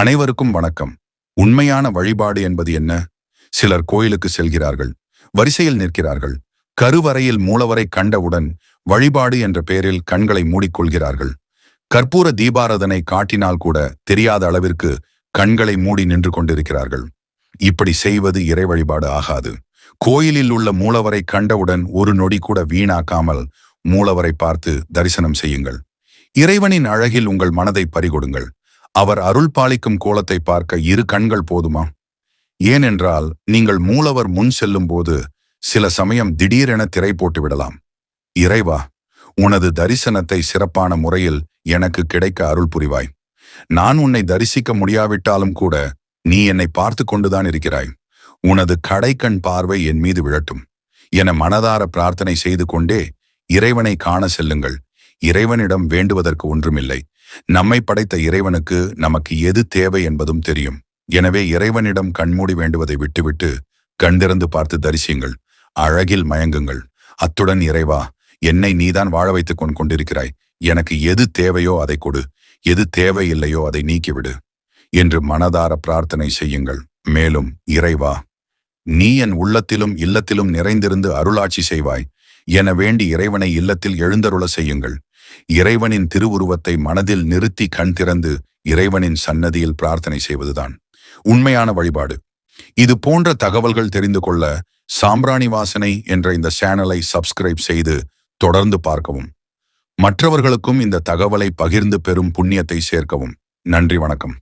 அனைவருக்கும் வணக்கம். உண்மையான வழிபாடு என்பது என்ன? சிலர் கோயிலுக்கு செல்கிறார்கள் வரிசையில் நிற்கிறார்கள் கருவறையில் மூலவரை கண்டவுடன் வழிபாடு என்ற பெயரில் கண்களை மூடிக்கொள்கிறார்கள். கற்பூர தீபாரதனை காட்டினால் கூட தெரியாத அளவிற்கு கண்களை மூடி நின்று கொண்டிருக்கிறார்கள். இப்படி செய்வது இறை வழிபாடு ஆகாது. கோயிலில் உள்ள மூலவரை கண்டவுடன் ஒரு நொடி கூட வீணாக்காமல் மூலவரை பார்த்து தரிசனம் செய்யுங்கள். இறைவனின் அழகில் உங்கள் மனதை பறிகொடுங்கள். அவர் அருள் பாலிக்கும் கோலத்தை பார்க்க இரு கண்கள் போதுமா? ஏனென்றால் நீங்கள் மூலவர் முன் செல்லும் போது சில சமயம் திடீரென திரை போட்டு விடலாம். இறைவா உனது தரிசனத்தை சிறப்பான முறையில் எனக்கு கிடைக்க அருள் புரிவாய். நான் உன்னை தரிசிக்க முடியாவிட்டாலும் கூட நீ என்னை பார்த்து கொண்டுதான் இருக்கிறாய். உனது கடைக்கண் பார்வை என் மீது விழட்டும். என மனதார பிரார்த்தனை செய்து கொண்டே இறைவனை காண செல்லுங்கள். இறைவனிடம் வேண்டுவதற்கு ஒன்றுமில்லை. நம்மை படைத்த இறைவனுக்கு நமக்கு எது தேவை என்பதும் தெரியும். எனவே இறைவனிடம் கண்மூடி வேண்டுவதை விட்டுவிட்டு கண்திறந்து பார்த்து தரிசியுங்கள். அழகில் மயங்குங்கள். அத்துடன் இறைவா என்னை நீதான் வாழ வைத்துக் கொண்டு கொண்டிருக்கிறாய். எனக்கு எது தேவையோ அதை கொடு. எது தேவையில்லையோ அதை நீக்கிவிடு. என்று மனதார பிரார்த்தனை செய்யுங்கள். மேலும் இறைவா நீ என் உள்ளத்திலும் இல்லத்திலும் நிறைந்திருந்து அருளாட்சி செய்வாய். என வேண்டி இறைவனை இல்லத்தில் எழுந்தருள செய்யுங்கள். இறைவனின் திருவுருவத்தை மனதில் நிறுத்தி கண் திறந்து இறைவனின் சன்னதியில் பிரார்த்தனை செய்வதுதான். உண்மையான வழிபாடு. இது போன்ற தகவல்கள் தெரிந்து கொள்ள சாம்பிராணி வாசனை என்ற இந்த சேனலை சப்ஸ்கிரைப் செய்து தொடர்ந்து பார்க்கவும். மற்றவர்களுக்கும் இந்த தகவலை பகிர்ந்து பெறும் புண்ணியத்தை சேர்க்கவும். நன்றி வணக்கம்.